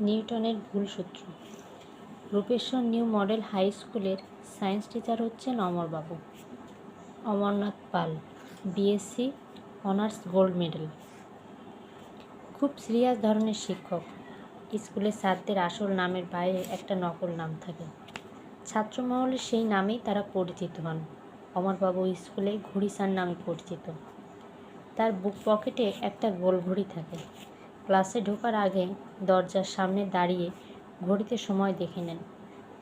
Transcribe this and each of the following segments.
নিউটনের ভুল সূত্র। রূপেশ্বর নিউ মডেল হাই স্কুলের সায়েন্স টিচার হচ্ছেন অমরবাবু। Amarnath Pal BSc honours gold medal. খুব সিরিয়াস ধরনের শিক্ষক। স্কুলের স্যারদের আসল নামের বাইরে একটা নকল নাম থাকে। ছাত্রমহলে সেই নামেই তারা পরিচিত হন। অমরবাবু স্কুলে ঘুড়ি নামে পরিচিত। তার বুক পকেটে একটা গোল ঘড়ি থাকে। ক্লাসে ঢোকার আগে দরজার সামনে দাঁড়িয়ে ঘড়িতে সময় দেখে নেন।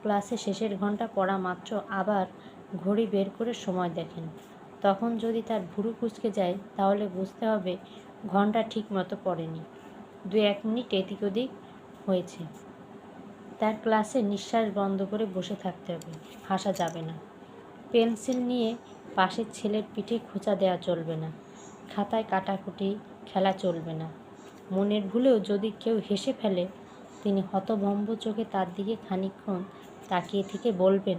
ক্লাসে শেষের ঘণ্টা পড়া মাত্র আবার ঘড়ি বের করে সময় দেখেন। তখন যদি তার ভুরু কুচকে যায়, তাহলে বুঝতে হবে ঘণ্টা ঠিক মতো পড়েনি। দু এক মিনিট এদিক ওদিক হয়েছে। তার ক্লাসে নিঃশ্বাস বন্ধ করে বসে থাকতে হবে, হাসা যাবে না। পেন্সিল নিয়ে পাশের ছেলের পিঠে খোঁচা দেওয়া চলবে না। খাতায় কাটাকুটি, খেলা চলবে না। মনের ভুলেও যদি কেউ হেসে ফেলে, তিনি হতভম্ব চোখে তার দিকে খানিকক্ষণ তাকিয়ে থেকে বলবেন,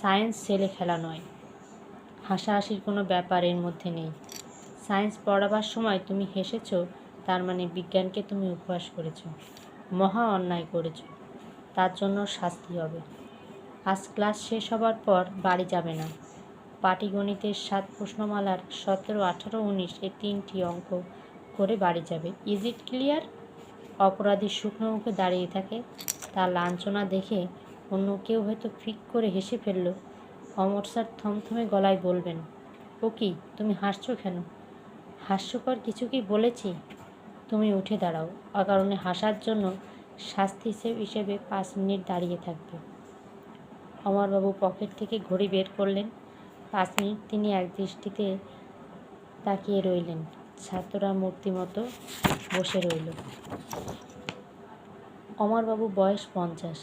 সায়েন্স ছেলে খেলা নয়। হাসাহাসির কোনো ব্যাপার এর মধ্যে নেই। সায়েন্স পড়াবার সময় তুমি হেসেছ, তার মানে বিজ্ঞানকে তুমি উপহাস করেছ। মহা অন্যায় করেছ। তার জন্য শাস্তি হবে। আজ ক্লাস শেষ হবার পর বাড়ি যাবে না। পাটিগণিতের সাত প্রশ্নমালার সতেরো, আঠারো, উনিশ এই তিনটি অঙ্ক করে বাড়ি যাবে। ইজ ইট ক্লিয়ার অপরাধী শুকনো মুখে দাঁড়িয়ে থাকে। তার লাঞ্ছনা দেখে অন্য কেউ হয়তো ফিক করে হেসে ফেলল। অমর স্যার থমথমে গলায় বলবেন, ও কি, তুমি হাসছো কেন? হাস্যকর কিছু কি বলেছি? তুমি উঠে দাঁড়াও। অকারণে হাসার জন্য শাস্তি হিসেবে পাঁচ মিনিট দাঁড়িয়ে থাকবে। অমরবাবু পকেট থেকে ঘড়ি বের করলেন। পাঁচ মিনিট তিনি এক দৃষ্টিতে তাকিয়ে রইলেন। ছাত্ররা মূর্তিমতো বসে রইল। অমরবাবু বয়স পঞ্চাশ।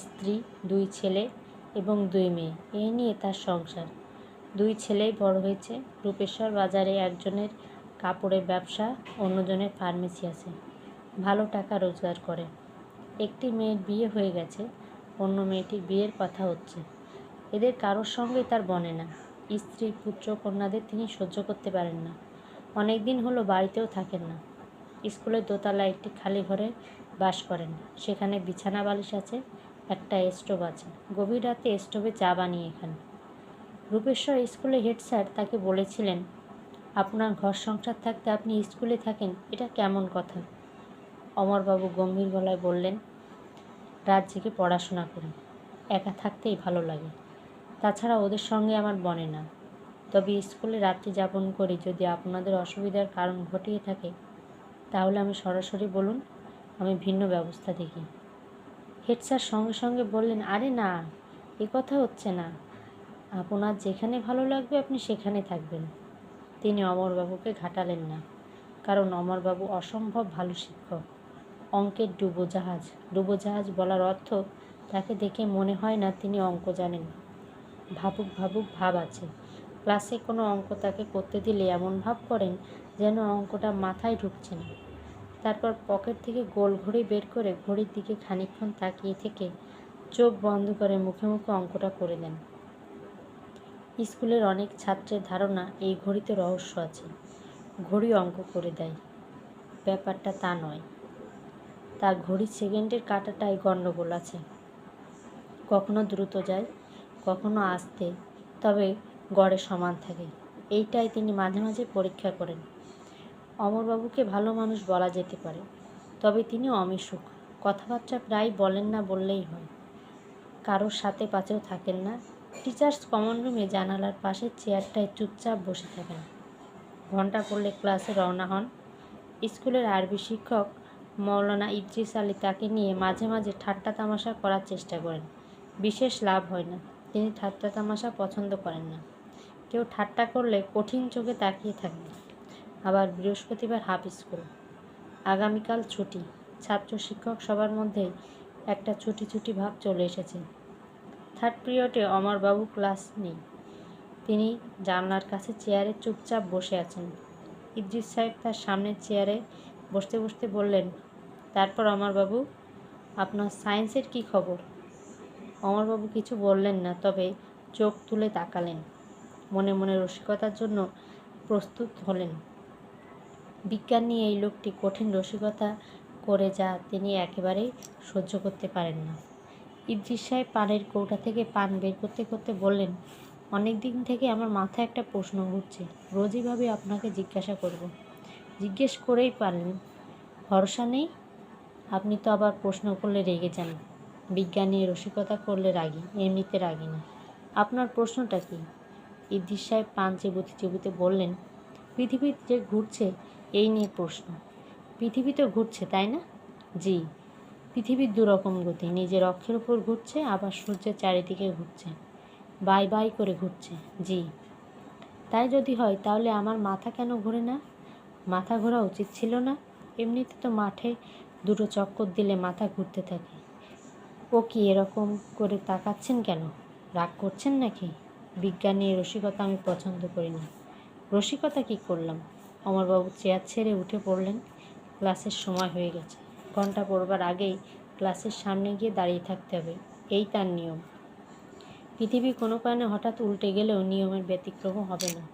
স্ত্রী, দুই ছেলে এবং দুই মেয়ে। এই নিয়ে তার সংসার। দুই ছেলেই বড় হয়েছে। রূপেশ্বর বাজারে একজনের কাপড়ের ব্যবসা, অন্যজনের ফার্মেসি আছে। ভালো টাকা রোজগার করে। একটি মেয়ের বিয়ে হয়ে গেছে, অন্য মেয়েটির বিয়ের কথা হচ্ছে। এদের কারোর সঙ্গে তার বনে না। স্ত্রী, পুত্র, কন্যাদের তিনি সহ্য করতে পারেন না। অনেক দিন হলো বাড়িতেও থাকেন না। স্কুলের দোতলায় একটি খালি ঘরে বাস করেন। সেখানে বিছানা বালিশ আছে, একটা স্টোভ আছে। গভীর রাতে স্টোভে চা বানিয়ে খান। রূপেশ্বর স্কুলে হেড স্যার তাকে বলেছিলেন, আপনার ঘর সংসার থাকতে আপনি স্কুলে থাকেন, এটা কেমন কথা? অমরবাবু গম্ভীর গলায় বললেন, রাত জেগে পড়াশোনা করি, একা থাকতেই ভালো লাগে। তাছাড়া ওদের সঙ্গে আমার বনে না। তবে স্কুলে রাত্রি যাপন করি, যদি আপনাদের অসুবিধার কারণ ঘটিয়ে থাকে, তাহলে আমি সরাসরি বলুন, আমি ভিন্ন ব্যবস্থা দেখি। হেড স্যার সঙ্গে সঙ্গে বললেন, আরে না, এ কথা হচ্ছে না। আপনার যেখানে ভালো লাগবে, আপনি সেখানে থাকবেন। তিনি অমরবাবুকে ঘাটালেন না, কারণ অমরবাবু অসম্ভব ভালো শিক্ষক। অঙ্কের ডুবোজাহাজ ডুবোজাহাজ বলার অর্থ তাকে দেখে মনে হয় না তিনি অঙ্ক জানেন। ভাবুক ভাবুক ভাব আছে। ক্লাসে কোনো অঙ্ক তাকে করতে দিলে এমন ভাব করেন যেন অঙ্কটা মাথায় ঢুকছে না। তারপর পকেট থেকে গোল ঘড়ি বের করে ঘড়ির দিকে খানিকক্ষণ তাকিয়ে থেকে চোখ বন্ধ করে মুখে মুখে অঙ্কটা করে দেন স্কুলের অনেক ছাত্রের ধারণা এই ঘড়িতে রহস্য আছে। ঘড়ি অঙ্ক করে দেয়। ব্যাপারটা তা নয়। তার ঘড়ির সেকেন্ডের কাটাটাই গণ্ডগোল আছে। কখনো দ্রুত যায়, কখনো আসতে, তবে গড়ে সমান থাকে। এইটাই তিনি মাঝে মাঝে পরীক্ষা করেন। অমরবাবুকে ভালো মানুষ বলা যেতে পারে, তবে তিনি অমিশুক। কথাবার্তা প্রায় বলেন না বললেই হয়। কারোর সাথে পাচেও থাকেন না। টিচার্স কমন রুমে জানালার পাশের চেয়ারটায় চুপচাপ বসে থাকেন। ঘণ্টা পড়লে ক্লাসে রওনা হন। স্কুলের আরবি শিক্ষক মৌলানা ইদ্রিস আলী তাকে নিয়ে মাঝে মাঝে ঠাট্টা তামাশা করার চেষ্টা করেন। বিশেষ লাভ হয় না। তিনি ঠাট্টা তামাশা পছন্দ করেন না। কেউ ঠাট্টা করলে কঠিন চোখে তাকিয়ে থাকবে আবার বৃহস্পতিবার হাফ স্কুল। আগামীকাল ছুটি। ছাত্র শিক্ষক সবার মধ্যে একটা ছুটি ছুটি ভাব চলে এসেছে। থার্ড পিরিয়ডে অমরবাবু ক্লাস নেই। তিনি জানলার কাছে চেয়ারে চুপচাপ বসে আছেন। ইদ্রিস সাহেব তার সামনের চেয়ারে বসতে বসতে বললেন, তারপর অমরবাবু আপনার সায়েন্সের কি খবর? অমরবাবু কিছু বললেন না, তবে চোখ তুলে তাকালেন। মনে মনে রসিকতার জন্য প্রস্তুত হলেন। বিজ্ঞান নিয়ে এই লোকটি কঠিন রসিকতা করে যা তিনি একেবারেই সহ্য করতে পারেন না। ইদ্রিস সাহেব পানের কৌটা থেকে পান বের করতে করতে বললেন, অনেক দিন থেকে আমার মাথায় একটা প্রশ্ন ঘুরছে, রোজই ভাবে আপনাকে জিজ্ঞাসা করব। জিজ্ঞেস করেই পারলেন, ভরসা নেই? আপনি তো আবার প্রশ্ন করলে রেগে যান। বিজ্ঞানী রসিকতা করলে রাগি, এমনিতে রাগি না। আপনার প্রশ্নটা কি? ইদ্রিস সাহেব চেবুতে চেবুতে বললেন, পৃথিবী যে ঘুরছে, এই নিয়ে প্রশ্ন। পৃথিবী তো ঘুরছে, তাই না? জি। পৃথিবীর দুরকম গতি। নিজের অক্ষের উপর ঘুরছে, আবার সূর্যের চারিদিকে ঘুরছে। বাই বাই করে ঘুরছে। জি। তাই যদি হয়, তাহলে আমার মাথা কেন ঘোরে না? মাথা ঘোরা উচিত ছিল না। এমনিতে তো মাঠে দুটো চক্কর দিলে মাথা ঘুরতে থাকে। ও কি এরকম করে তাকাচ্ছেন কেন? রাগ করছেন নাকি? বিজ্ঞানী, রসিকতা আমি পছন্দ করি না রসিকতা কি করলাম? অমরবাবু চেয়ার ছেড়ে উঠে পড়লেন। ক্লাসের সময় হয়ে গেছে। ঘণ্টা পড়বার আগেই ক্লাসের সামনে গিয়ে দাঁড়িয়ে থাকতে হবে। এই তার নিয়ম। পৃথিবী কোনো কারণে হঠাৎ উল্টে গেলেও নিয়মের ব্যতিক্রম হবে না।